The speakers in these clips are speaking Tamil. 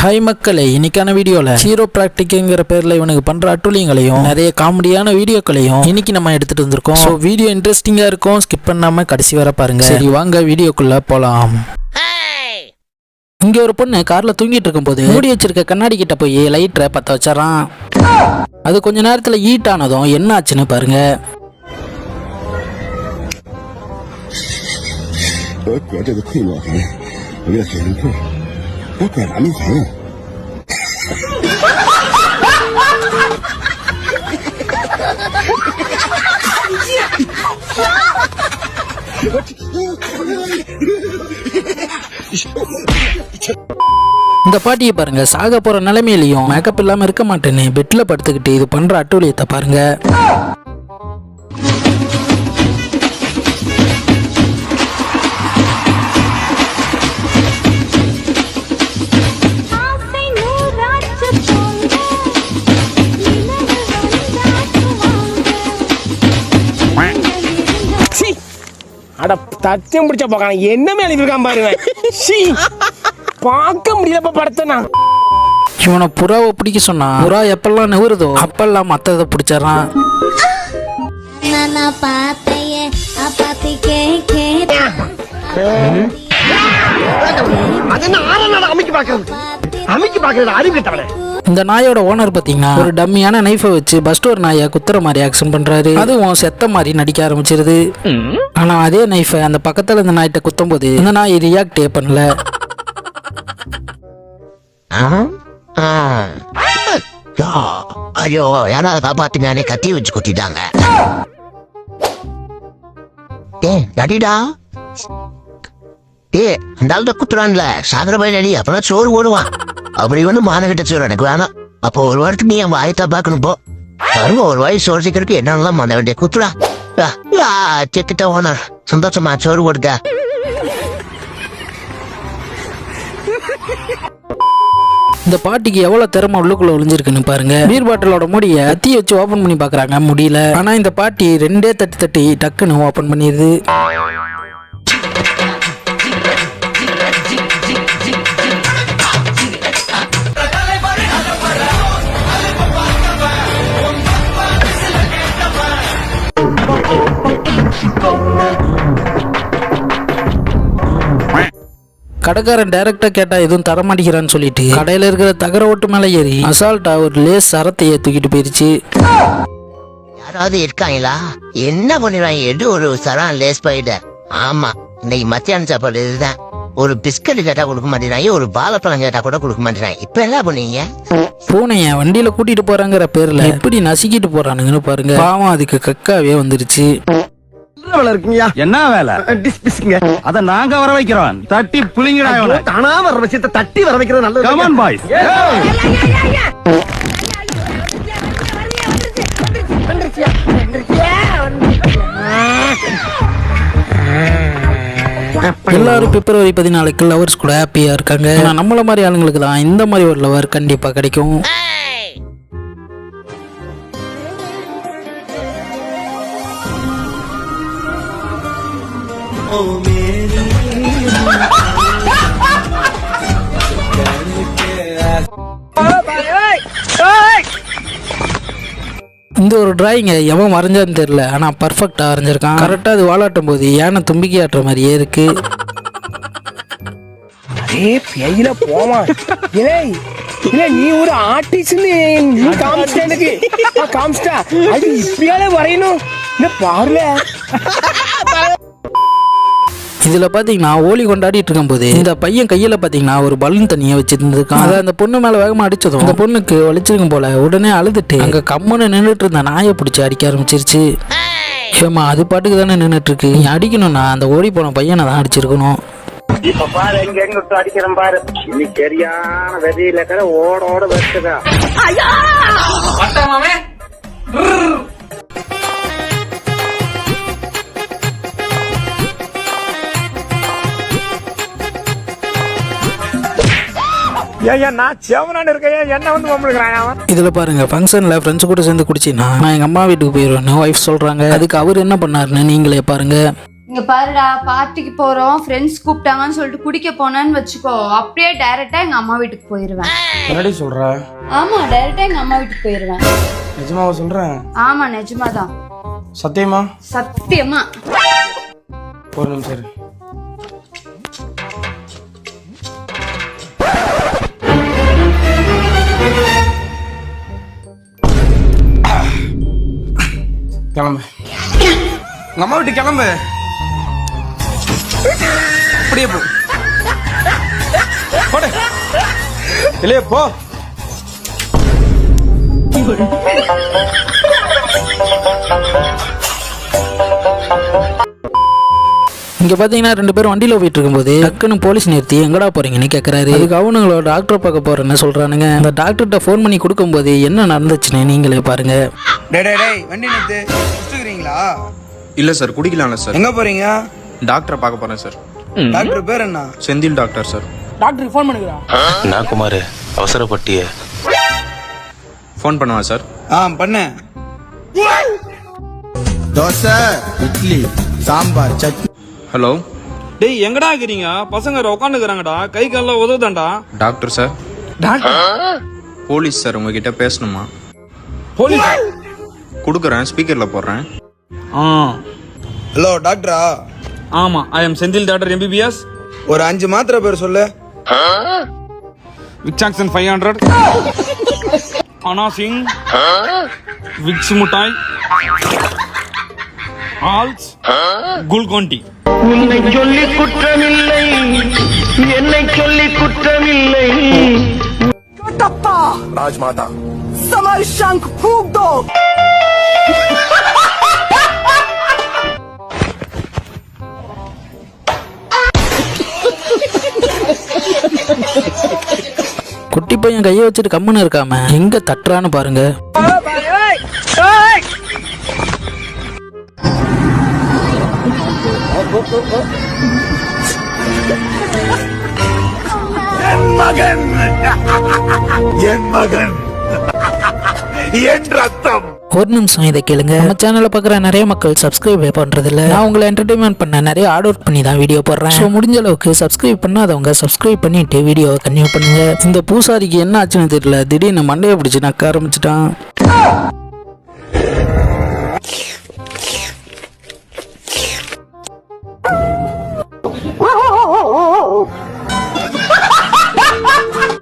ஹை மக்களே இன்னைக்கான வீடியோவில் ஹீரோ ப்ராக்டிக்குங்கிற பேரில் இவனுக்கு பண்ணுற அட்டுலியங்களையும் நிறைய காமெடியான வீடியோக்களையும் இன்னைக்கு நம்ம எடுத்துகிட்டு வந்திருக்கோம் ஸோ வீடியோ இன்ட்ரெஸ்டிங்காக இருக்கும் ஸ்கிப் பண்ணாமல் கடைசி வர பாருங்க சரி வாங்க வீடியோக்குள்ளே போகலாம் இங்கே ஒரு பொண்ணு காரில் தூங்கிட்டு இருக்கும் போது மூடி வச்சிருக்க கண்ணாடி கிட்ட போய் லைட்டரை பற்ற வச்சாரான் அது கொஞ்ச நேரத்தில் ஹீட் ஆனதும் என்ன ஆச்சுன்னு பாருங்க Okay, I did the clean off, man. I guess I didn't Puta, eh. இந்த பாட்டியை பாருங்க சாக போற நிலைமையிலையும் மேக்கப் இல்லாம இருக்க மாட்டேன்னு பெட்ல படுத்துக்கிட்டு இது பண்ற அட்டூழியத்தை பாருங்க. அட தச்சம் பிடிச்ச போக்கான என்ன மேல இருக்கான் பாருங்க சீ பார்க்க முடியலப்ப படத்தை நான். இவனை புறாவை பிடிக்க சொன்னா புறா எப்பெல்லாம் நெவுறுதோ அப்பெல்லாம் மத்ததை பிடிச்சாரான் நானா பாத்தையே அப்பாத்தி கேக்கே அது என்ன ஆறாம் அமைக்க பாக்குறது அமைக்க பாக்குறது அறிவு கிட்டவனே இந்த நாயோட ஓனர் பாத்தீங்கன்னா ஒரு டம்மியான நைஃபை வச்சு பஸ் ஸ்டோர் நாயை குத்துற மாதிரி ஆக்ஷன் பண்றாரு. அதுவும் செத்த மாதிரி நடிக்க ஆரம்பிச்சிருது. ஆனா அதே நைஃபை அந்த பக்கத்துல இந்த நாய்கிட்ட குத்தும் போது இந்த நாய் ரியாக்டே பண்ணல. ஆ? ஆ. ஐயோ யாராவது காப்பாத்துங்க கத்தி வச்சு குத்திட்டாங்க. ஏ நடிடா. ஏ அந்த ஆள்கிட்ட குத்துறான்ல. சாகர போய் நடி அப்புறம் சோறு ஓடுவான் அப்படி வந்து மானகிட்ட சொல்ற எனக்கு வேணாம் அப்போ ஒரு வாரத்துக்கு நீ என் வாயத்தா பார்க்கணும் போ தருவ ஒரு வாய் சோசிக்கிறதுக்கு என்னென்னலாம் பண்ண வேண்டிய குத்துடா செத்துட்ட ஓனர் சந்தோஷமா சோறு கொடுக்க இந்த பாட்டிக்கு எவ்வளவு திறமை உள்ளுக்குள்ள ஒளிஞ்சிருக்குன்னு பாருங்க. பீர் பாட்டிலோட மூடிய கத்தி வச்சு ஓபன் பண்ணி பாக்குறாங்க முடியல. ஆனா இந்த பாட்டி ரெண்டே தட்டி தட்டி டக்குன்னு ஓபன் பண்ணிடுது கடைக்காரன் டைரக்டா கேட்டா எதுவும் தர மாட்டேங்கிறான்னு சொல்லிட்டு கடையில இருக்கிற தகர ஓட்டு மேல ஏறி அசால்ட்டா ஒரு லேஸ் சரத்தையே தூக்கிட்டு போயிருச்சு. யாராவது இருக்காங்களா? என்ன பண்ணுவாங்க எடு ஒரு சரம் லேஸ் போயிட்ட. ஆமா இன்னைக்கு மத்தியான சாப்பாடு இதுதான். ஒரு பிஸ்கட் கேட்டா கொடுக்க மாட்டேங்கிறாங்க ஒரு பாலப்பழம் கேட்டா கூட கொடுக்க மாட்டேங்கிறாங்க. இப்ப என்ன பண்ணுவீங்க பூனைய வண்டியில கூட்டிட்டு போறாங்கிற பேர்ல எப்படி நசுக்கிட்டு போறானுங்கன்னு பாருங்க. பாவம் அதுக்கு கக்காவே வந்துருச்சு. வேலை என்ன வேலை? அத நாங்க வர வைக்கிறோம். தட்டி புளிங்கடா இவனை. தானா வர விஷயத்தை தட்டி வர வைக்கிறது நல்லது. கமான் பாய்ஸ் எல்லாரும் பிப்ரவரி பதினாலுக்கு லவர்ஸ் கூட ஹாப்பியா இருக்காங்க. ஆனா நம்மள மாதிரி ஆளுங்களுக்கு தான் இந்த மாதிரி ஒரு லவர் கண்டிப்பா கிடைக்கும். இந்த ஒரு டிராயிங்கை எவன் வரைஞ்சான்னு தெரியல ஆனா பர்ஃபெக்டா வரைஞ்சிருக்கான். கரெக்டா அது வாலாட்டும் போது யானை தும்பிக்கை ஆட்டுற மாதிரியே இருக்கு. ஏ பெயில போமா இல்லை இல்ல நீ ஒரு ஆர்டிஸ்ட்னு நீ காமிச்சிட்ட எனக்கு. ஆ, காமிச்சிட்டா. அது இப்படியாலே வரையணும். இல்ல பாருல. இதுல பாத்தீங்கன்னா ஓலி கொண்டாடிட்டு இருக்கும்போது இந்த பையன் கையில பாத்தீங்கன்னா ஒரு பலூன் தண்ணியை வச்சிருந்திருக்கான். அதை அந்த பொண்ணு மேல வேகமா அடிச்சதும் அந்த பொண்ணுக்கு வலிச்சிருக்கும் போல உடனே அழுதுட்டு அங்க கம்முன்னு நின்னுட்டு இருந்த நாயை பிடிச்சி அடிக்க ஆரம்பிச்சிருச்சு. ஏமா அது பாட்டுக்கு தானே நின்னுட்டு இருக்கு நீ அடிக்கணும்னா அந்த ஓடி போன பையனை தான் அடிச்சிருக்கணும். இப்ப பாரு எங்க எங்க விட்டு அடிக்கிறேன் பாரு. நீ சரியான வெறியில ஓட ஓட வெட்டுதா ஏன் நான் செவனான்னு இருக்கேன். என்ன வந்து மம்மளுக்குறான் அவன்? இதுல பாருங்க ஃபங்க்ஷன்ல ஃப்ரெண்ட்ஸ் கூட சேர்ந்து குடிச்சின்னா நான் எங்க அம்மா வீட்டுக்கு போயிடுவேன்னு ஒய்ஃப் சொல்றாங்க. அதுக்கு அவர் என்ன பண்ணாருன்னு நீங்களே பாருங்க. இங்க பாருடா பார்ட்டிக்கு போறோம் ஃப்ரெண்ட்ஸ் கூப்பிட்டாங்கன்னு சொல்லிட்டு குடிக்க போனேன்னு வச்சுக்கோ அப்படியே டைரக்டா எங்க அம்மா வீட்டுக்கு போயிருவேன். என்னடி சொல்ற? ஆமா டைரக்டா எங்க அம்மா வீட்டுக்கு போயிருவேன். நிஜமாவா சொல்றேன் ஆமா நிஜமாதான். சத்தியமா? சத்தியமா. ஒரு நிமிஷம் கிளம்பு. உங்க அம்மா வீட்டு கிளம்பு. அப்படியே போ. போடு. இல்லையே போ. இங்க பாத்தீங்கன்னா ரெண்டு பேரும் வண்டியில போயிட்டு இருக்கும்போது டக்குன்னு போலீஸ் நிறுத்தி எங்கடா போறீங்கன்னு கேக்குறாரு. அதுக்கு அவனுங்களோட டாக்டர் பார்க்க போறேன்னு சொல்றானுங்க. அந்த டாக்டர்கிட்ட ஃபோன் பண்ணி கொடுக்கும்போது என்ன நடந்துச்சுன்னு நீங்களே பாருங்க. டேய் டேய் டேய் வண்டி நிறுத்து. குடிச்சுக்கிறீங்களா? இல்ல சார் குடிக்கலாம்ல சார். எங்க போறீங்க? டாக்டரை பார்க்க போறேன் சார். டாக்டர் பேர் என்ன? Senthil doctor sir. டாக்டருக்கு ஃபோன் பண்ணுகிறா? நான் குமார் அவசரப்பட்டிய. ஃபோன் பண்ணுவா சார்? ஆ பண்ணேன் தோசை இட்லி சாம்பார் சட்னி. ஹலோ டேய் எங்கடா இருக்கிறீங்க பசங்க உட்காந்துக்கிறாங்கடா கை கால்லாம் உதவுதான்டா. Doctor sir doctor police sir உங்ககிட்ட பேசணுமா? போலீஸ் கொடுக்குறேன் ஸ்பீக்கர்ல போடுறேன். ஆ. ஹலோ டாக்டரா ஆமா I am Senthil doctor MBBS ஒரு அஞ்சு மாத்திரை பேர் சொல்லு. விக்சாக்சன் ஃபைவ் ஹண்ட்ரட் அனா சிங் விக்ஸ் முட்டாய் ஆல்ஸ் குல்கோண்டி. உன்னை சொல்லி குற்றமில்லை என்னை சொல்லி குற்றமில்லை. ராஜ்மாதா. குட்டி பையன் கையை வச்சுட்டு கம்முன்னு இருக்காம எங்க தட்டுறான்னு பாருங்க. என் மகன் என் ரத்தம் ஒரு நிமிஷம் இதை கேளுங்க. நம்ம சேனலை பார்க்குற நிறைய மக்கள் சப்ஸ்கிரைப் பண்ணுறதில்ல இல்ல நான் உங்களை என்டர்டைன்மெண்ட் பண்ண நிறைய ஆட் அவுட் பண்ணி தான் வீடியோ போடுறேன். ஸோ முடிஞ்ச அளவுக்கு சப்ஸ்கிரைப் பண்ணாதவங்க சப்ஸ்கிரைப் பண்ணிட்டு வீடியோவை கன்டினியூ பண்ணுங்க. இந்த பூசாரிக்கு என்ன ஆச்சுன்னு தெரியல. திடீர்னு மண்டையை பிடிச்சி நக்க ஆரம்பிச்சிட்டான்.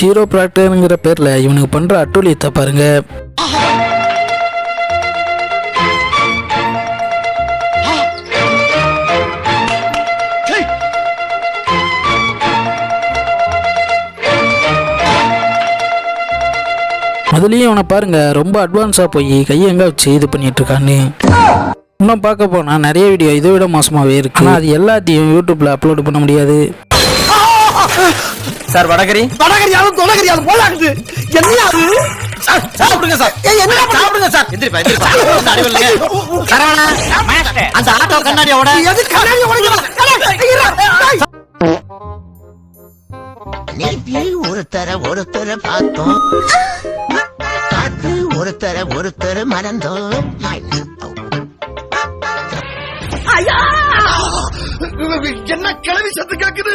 சீரோ ப்ராக்டருங்கிற பேரில் இவனுக்கு பண்ணுற அட்டூழியத்தை பாருங்க. அதுலேயும் அவனை பாருங்க ரொம்ப அட்வான்ஸாக போய் கையை வச்சு இது பண்ணிகிட்ருக்கான்னு இன்னும் பார்க்க போனால் நிறைய வீடியோ இதை விட மோசமாகவே இருக்குது அது எல்லாத்தையும் யூடியூப்பில் அப்லோட் பண்ண முடியாது. சார் வடகரி. வடகரியாலும் தொடகரியாலும் போலாகுது. என்ன அது? சார் சாப்பிடுங்க சார். என்ன சாப்பிடுங்க சார். எந்திரிப்பா எந்திரிப்பா. சரவணா அந்த ஆட்டோ கண்ணாடியோட. எது கண்ணாடி உடைக்கலாம் ஒருத்தர ஒருத்தர பார்த்தோம். பார்த்து ஒருத்தர ஒருத்தர மறந்தோம். என்ன கிளவி சத்து கேக்குது?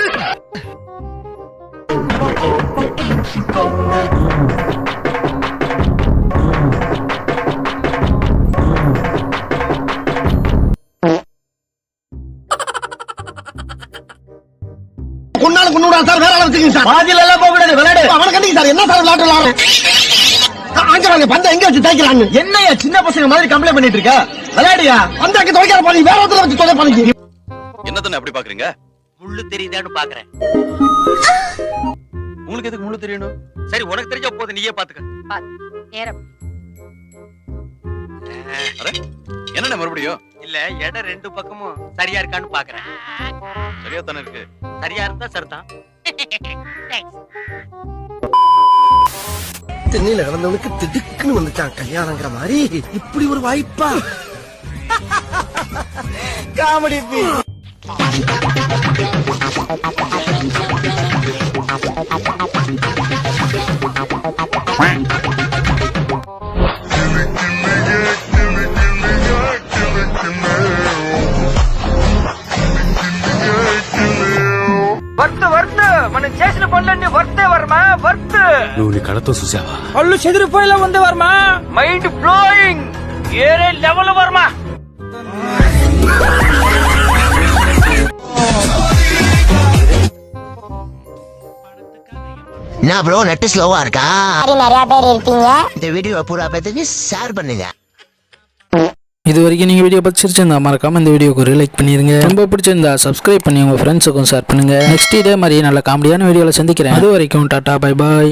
குன்னால குன்னூடா சார் வேற வச்சுக்கீங்க சார். பாதியில எல்லாம் போக கூடாது விளையாடு. அவனை கண்டிங்க சார் என்ன சார் விளையாட்டு விளையாடுறேன் பந்த எங்க வச்சு தேய்க்கிறாங்க என்னையா சின்ன பசங்க மாதிரி கம்ப்ளைண்ட் பண்ணிட்டு இருக்க? விளையாடியா? பந்த அங்க துவைக்கிற பாதி வேற ஒருத்தர வச்சு தொலை பாதிக்கு என்னத்தனை அப்படி பாக்குறீங்க? முள்ளு தெரியுதான்னு பாக்குறேன். உங்களுக்கு எதுக்கு முழு தெரியணும்? சரி உனக்கு தெரிஞ்ச போது நீயே பாத்துக்க. நேரம். என்னென்ன மறுபடியும்? இல்ல இடம் ரெண்டு பக்கமும் சரியா இருக்கான்னு பாக்குறேன். சரியா தானே இருக்கு. சரியா இருந்தா சரிதான். தென்னையில கிடந்தவனுக்கு திடுக்குன்னு வந்துச்சான் கல்யாணங்கிற மாதிரி. இப்படி ஒரு வாய்ப்பா? Comedy worth worth. మనం చేసిన పనులన్నీ వర్తే వర్మ వర్త్. నువ్వు నీ కళ్ళతో చూసావా? అల్లు చెదిరిపోయేలా ఉంది వర్మ. మైండ్ బ్లోయింగ్ ఏరే లెవెల్ వర్మ. Oh. என்ன ப்ரோ நெட் ஸ்லோவா இருக்கா? நிறைய பேர் இருப்பீங்க. இந்த வீடியோ பூரா பேத்துக்கு ஷேர் பண்ணுங்க. இது வரைக்கும் நீங்கள் வீடியோ பார்த்துருச்சிருந்தா மறக்காம இந்த வீடியோக்கு ஒரு லைக் பண்ணிருங்க. ரொம்ப பிடிச்சிருந்தா சப்ஸ்கிரைப் பண்ணி உங்கள் ஃப்ரெண்ட்ஸுக்கும் ஷேர் பண்ணுங்க. நெக்ஸ்ட் இதே மாதிரி நல்ல காமெடியான வீடியோவில் சந்திக்கிறேன். அது வரைக்கும் டாடா பை பாய்